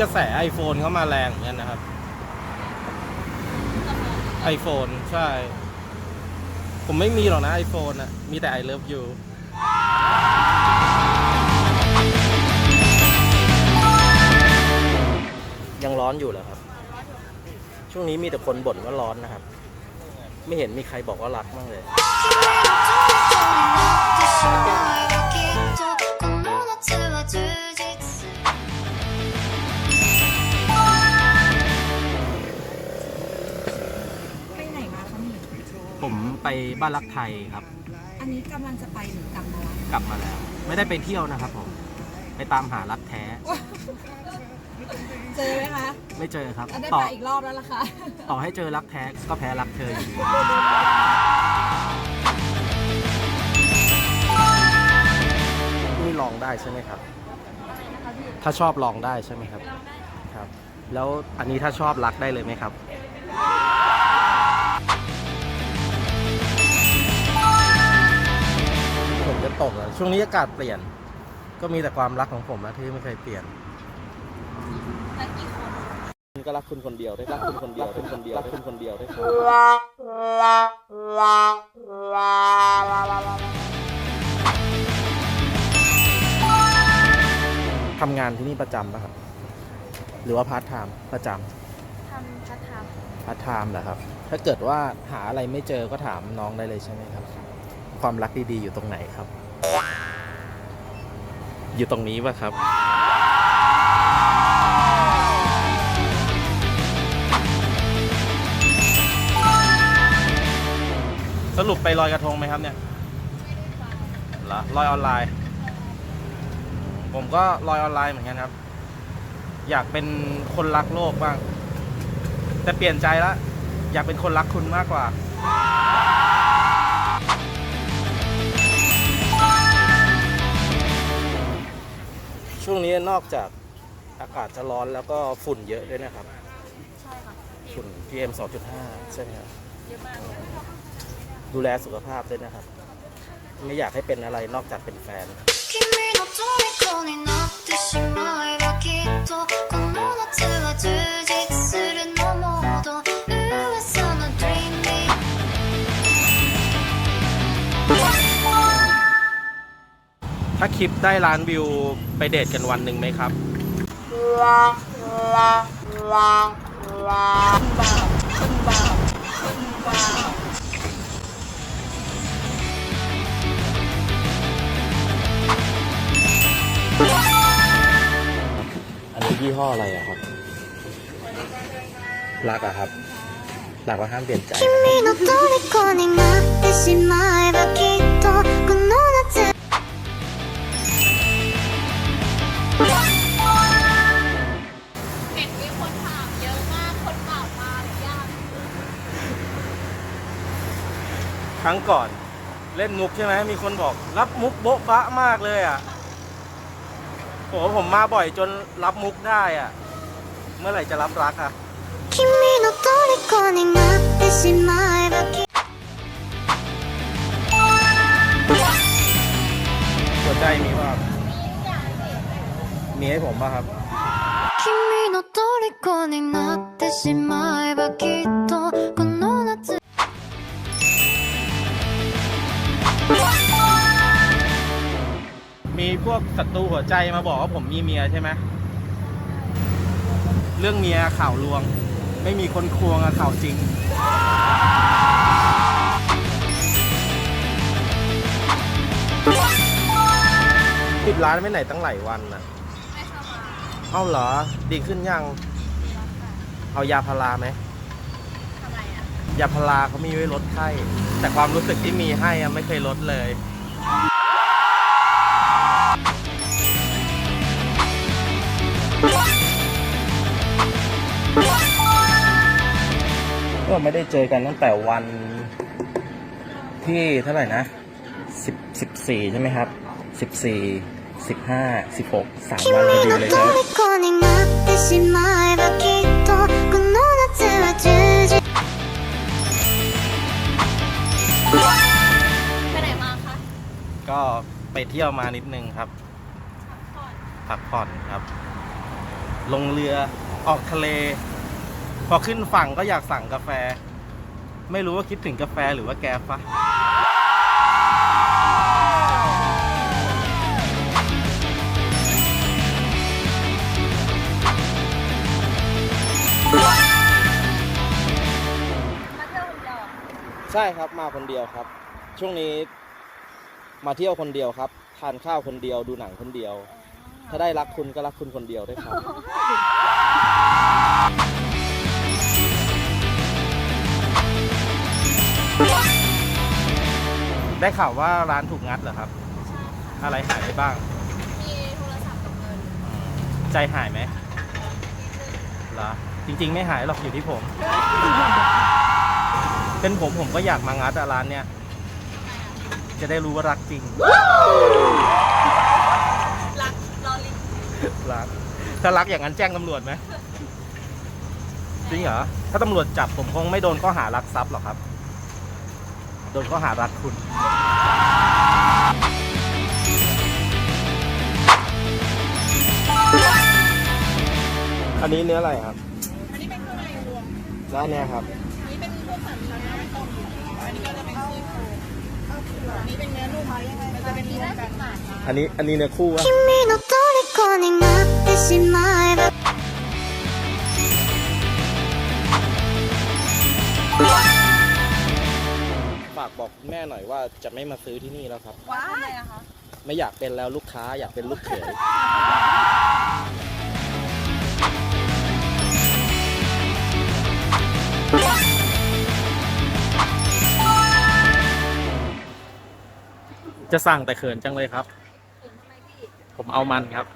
กระแส iPhone เข้ามาแรงเหมือนกันนะครับ iPhone ใช่ ผมไม่มีหรอกนะ iPhone อะมีแต่ I love you ยังร้อนอยู่เหรอครับ ช่วงนี้มีแต่คนบ่นว่าร้อนนะครับ ไม่เห็นมีใครบอกว่ารักบ้างเลย ผมไปบ้านรักไทยครับ อันนี้กำลังจะไปหรือกลับมาละกลับมาแล้ว ไม่ได้ไปเที่ยวนะครับผม ไปตามหารักแท้ เจอไหมคะไม่เจอครับอะได้ต่อไปอีกรอบแล้วล่ะค่ะ ต่อให้เจอรักแท้ก็แพ้รักเธออยู่ดีนี่ลองได้ใช่ไหมครับ ถ้าชอบลองได้ใช่ไหมครับ ครับ แล้วอันนี้ถ้าชอบรักได้เลยไหมครับผ มจะตกแล้วช่วงนี้อากาศเปลี่ยน ก็มีแต่ความรักของผมนะที่ไม่เคยเปลี่ยนก็รักคุณคนเดียวได้รักคุณคนเดียวรักคุณคนเดียวรักคุณคนเดียวได้ครับทำงานที่นี่ประจำป่ะครับ หรือว่าพาร์ทไทม์ประจทำพัฒนาำพาร์ทไทม์เหรอครับ ถ้าเกิดว่าหาอะไรไม่เจอก็ถามน้องได้เลยใช่ไหมครับ ความรักดีๆอยู่ตรงไหนครับ อยู่ตรงนี้ป่ะครับ สรุปไปลอยกระทงไหมครับเนี่ยเหรอลอยออนไลน์ ผมก็ลอยออนไลน์เหมือนกันครับ อยากเป็นคนรักโลกบ้าง แต่เปลี่ยนใจแล้วอยากเป็นคนรักคุณมากกว่า ช่วงนี้นอกจากอากาศจะร้อนแล้วก็ฝุ่นเยอะด้วยนะครับ ใช่ค่ะฝุ่น PM 2.5 ใช่ไหมครับ เยอะมากดูแลสุขภาพด้วยนะครับ ไม่อยากให้เป็นอะไรนอกจากเป็นแฟน君の คลิปได้ล้านวิวไปเดทกันวันหนึ่งไหมครับ อันนี้ยี่ห้ออะไรอะครับ รักอะครับ รักว่าห้ามเปลี่ยนใจ 君の虜になってしまえばきっとこの รั้งก่อนเล่นมุกใช่ไหมมีคนบอก รับมุกโบ๊ะบะมากเลยอ่ะโหผมมาบ่อยจนรับมุกได้อ่ะ เมื่อไหร่จะรับรักอ่ะ 君の虜になってしまえばきっ หัวใจมีว่ามีให้ผมป่ะครับ 君の虜になってしまえばきっと มีพวกศัตรูหัวใจมาบอกว่าผมมีเมียใช่ไหมเรื่องเมียข่าวลวง ไม่มีคนควงอะข่าวจริง ปิดร้านไม่ไหนตั้งหลายวันนะไม่เข้ามาเอาเหรอ ดีขึ้นยัง เอายาพาราไหมทำไมอะ ยาพาราเขามีไว้ลดไข้ แต่ความรู้สึกที่มีให้อะไม่เคยลดเลย ก็ไม่ได้เจอกันตั้งแต่วันที่เท่าไหร่นะสิบสิบสี่ใช่ไหมครับสิบสี่สิบห้าสิบหกสามวันพอดีเลยครับ ไปไหนมาคะก็ไปเที่ยวมานิดนึงครับพักผ่อนพักผ่อนครับ ลงเรือออกทะเล พอขึ้นฝั่งก็อยากสั่งกาแฟ ไม่รู้ว่าคิดถึงกาแฟหรือว่าแกฟะ ใช่ครับมาคนเดียวครับ ช่วงนี้มาเที่ยวคนเดียวครับ ทานข้าวคนเดียวดูหนังคนเดียว ถ้าได้รักคุณก็รักคุณคนเดียวด้วยครับ ได้ข่าวว่าร้านถูกงัดเหรอครับ ใช่ค่ะ อะไรหายไปบ้าง มีโทรศัพท์กับเงินใจหายไหมเหรอจริง ๆ ไม่หายหรอกอยู่ที่ผม เป็นผมผมก็อยากมางัดอะร้านเนี้ยจะได้รู้ว่ารักจริง รักรอลิงรัก ถ้ารักอย่างนั้นแจ้งตำรวจไหมจริงเหรอ ถ้าตำรวจจับผมคงไม่โดนข้อหารักทรัพย์หรอกครับ โดนข้อหารักคุณ อันนี้เนื้ออะไรครับ อันนี้เป็นเครื่องในรวมแล้วอันเนี้ยครับ อันนี้อันนี้เนื้อคู่อะฝากบอกแม่หน่อยว่าจะไม่มาซื้อที่นี่แล้วครับ ว้าไม่อยากเป็นแล้วลูกค้าอยากเป็นลูกเขย จะสั่งแต่เขินจังเลยครับ ผมเอามันครับ